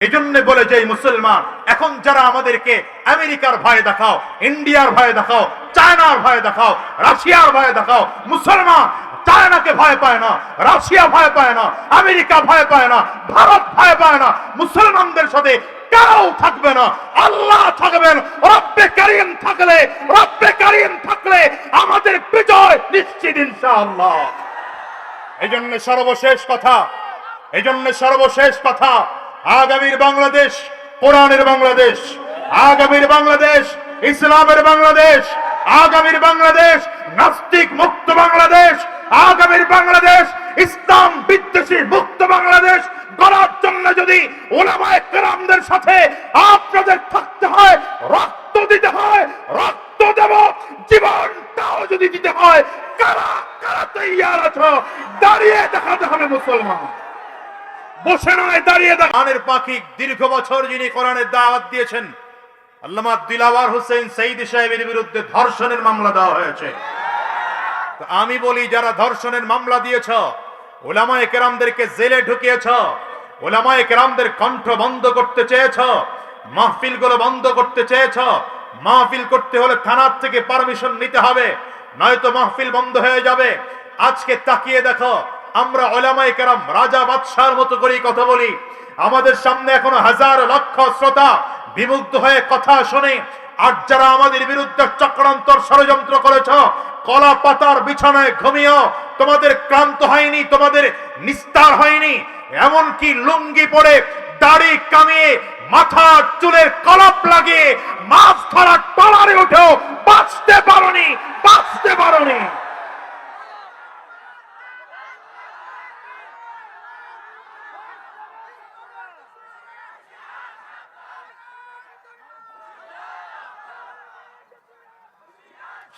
এই জন্য বলে যে মুসলমান, এখন যারা আমাদেরকে আমেরিকার ভয় দেখাও, ইন্ডিয়ার ভয় দেখাও, চায়নার ভয় দেখাও, রাশিয়ার ভয় দেখাও, মুসলমান চায়নাকে ভয় পায় না, রাশিয়া ভয় পায় না, আমেরিকা ভয় পায় না, ভারত ভয় পায় না, মুসলমানদের সাথে কেউ থাকবে না, আল্লাহ থাকবেন, রব্বে কারিম থাকলে, রব্বে কারিম থাকলে আমাদের বিজয় নিশ্চিত ইনশাআল্লাহ। এই জন্য সর্বশেষ কথা এই জন্য সর্বশেষ কথা আগামীর বাংলাদেশ, কোরআনের বাংলাদেশ, আগামীর বাংলাদেশ, ইসলামের বাংলাদেশ, আগামীর বাংলাদেশ, নাস্তিক মুক্ত বাংলাদেশ, আগামীর বাংলাদেশ, ইসলাম বিদ্বেষী মুক্ত বাংলাদেশ গড়ার জন্য যদি ওলামায়ে কেরামদের সাথে আপনাদের থাকতে হয়, রক্ত দিতে হয়, রক্ত দেব, জীবনটাও যদি দিতে হয়, কারা কারা তৈয়ার আছো? দাঁড়িয়ে দেখাতে হবে মুসলমান। বসে নয়, দাঁড়িয়ে কোরআনের পাখি দীর্ঘ বছর যিনি কোরআনের দাওয়াত দিয়েছেন, আল্লামা দিলাওয়ার হোসেন সঈদ সাহেবের বিরুদ্ধে ধর্ষণের মামলা দেওয়া হয়েছে। আমি বলি, যারা ধর্ষণের মামলা দিয়েছ, ওলামায়ে কেরামদেরকে জেলে ঢুকিয়েছ, ওলামায়ে কেরামদের কণ্ঠ বন্ধ করতে চেয়েছ মাহফিলগুলো বন্ধ করতে চেয়েছ, মাহফিল করতে হলে থানার থেকে পারমিশন নিতে হবে, নয়তো মাহফিল বন্ধ হয়ে যাবে। আজকে তাকিয়ে দেখো আমরা ওলামায়ে কেরাম, রাজা বাদশার মতো করেই কথা বলি। আমাদের সামনে এখনও হাজার লক্ষ শ্রোতা বিমুগ্ধ হয়ে কথা শোনে, আর যারা আমাদের বিরুদ্ধে চক্রান্তর ষড়যন্ত্র করেছ, কলা পাতার বিছানায় ঘুমিয়েও তোমাদের ক্লান্ত হয়নি, তোমাদের নিস্তার হয়নি, এমনকি লুঙ্গি পরে দাড়ি কামিয়ে, মাথার চুলের কলপ লাগিয়ে, মাছ ধরার টলারে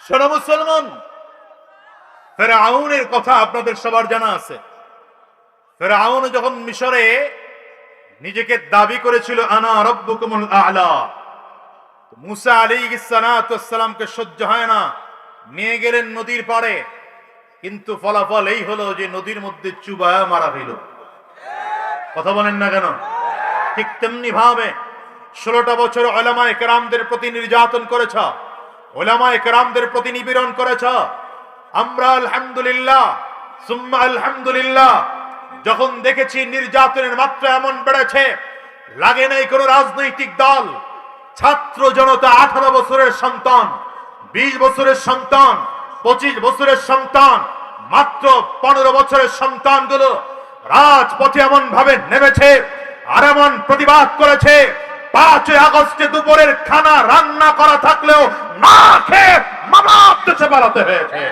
শোনো মুসলমান, ফেরাউনের কথা আপনাদের সবার জানা আছে। ফেরাউন যখন মিশরে নিজেকে দাবি করেছিল, আনা রব্বুকুমুল আলা মুসা আলী সালামকে সহ্য হয় না। নিয়ে গেলেন নদীর পাড়ে। কিন্তু ফলাফল এই হলো যে নদীর মধ্যে চুবায়া মারা হইল কথা বলেন না কেন? ঠিক তেমনি ভাবে ষোলোটা বছর ওলামায় কেরামদের প্রতি নির্যাতন করেছ। ওলামায় কেরামদের প্রতি নিপীড়ন করেছ। আমরা আলহামদুলিল্লাহ, সুম্মা আলহামদুলিল্লাহ, যখন দেখেছি নির্যাতনের মাত্রা এমন বেড়েছে, লাগে নাই কোনো রাজনৈতিক দল, ছাত্র জনতা, আঠারো বছরের সন্তান, বিশ বছরের সন্তান, পঁচিশ বছরের সন্তান, মাত্র পনেরো বছরের সন্তানগুলো রাজপথে এমন ভাবে নেমেছে আর এমন প্রতিবাদ করেছে পাঁচই আগস্টে দুপুরের খানা রান্না করা থাকলেও না খেয়ে মামার দেশে বেড়াতে হয়েছে।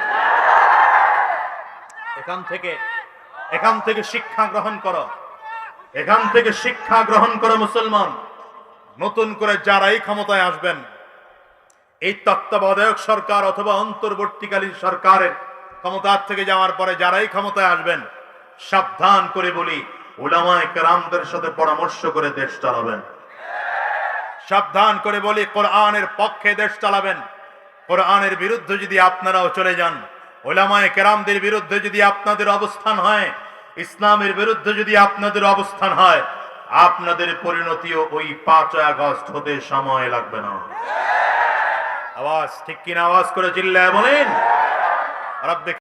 এখান থেকে এখান থেকে শিক্ষা গ্রহণ করো। এখান থেকে শিক্ষা গ্রহণ করো মুসলমান। নতুন করে যারাই ক্ষমতায় আসবেন, এই তত্ত্বাবধায়ক সরকার অথবা অন্তর্বর্তীকালীন সরকারের ক্ষমতার থেকে যাওয়ার পরে যারাই ক্ষমতায় আসবেন, সাবধান করে বলি ওলামায় কেরামদের সাথে পরামর্শ করে দেশ চালাবেন। সাবধান করে বলি, কোরআনের পক্ষে দেশ চালাবেন। কোরআনের বিরুদ্ধে যদি আপনারাও চলে যান, ওলামায় কেরামদের বিরুদ্ধে যদি আপনাদের অবস্থান হয়, ইসলামের বিরুদ্ধে যদি আপনাদের অবস্থান হয়, আপনাদের পরিণতিও ওই পাঁচ আগস্ট হতে সময় লাগবে না। আওয়াজ, ঠিক কিনা আওয়াজ করে চিল্লায় বলেন?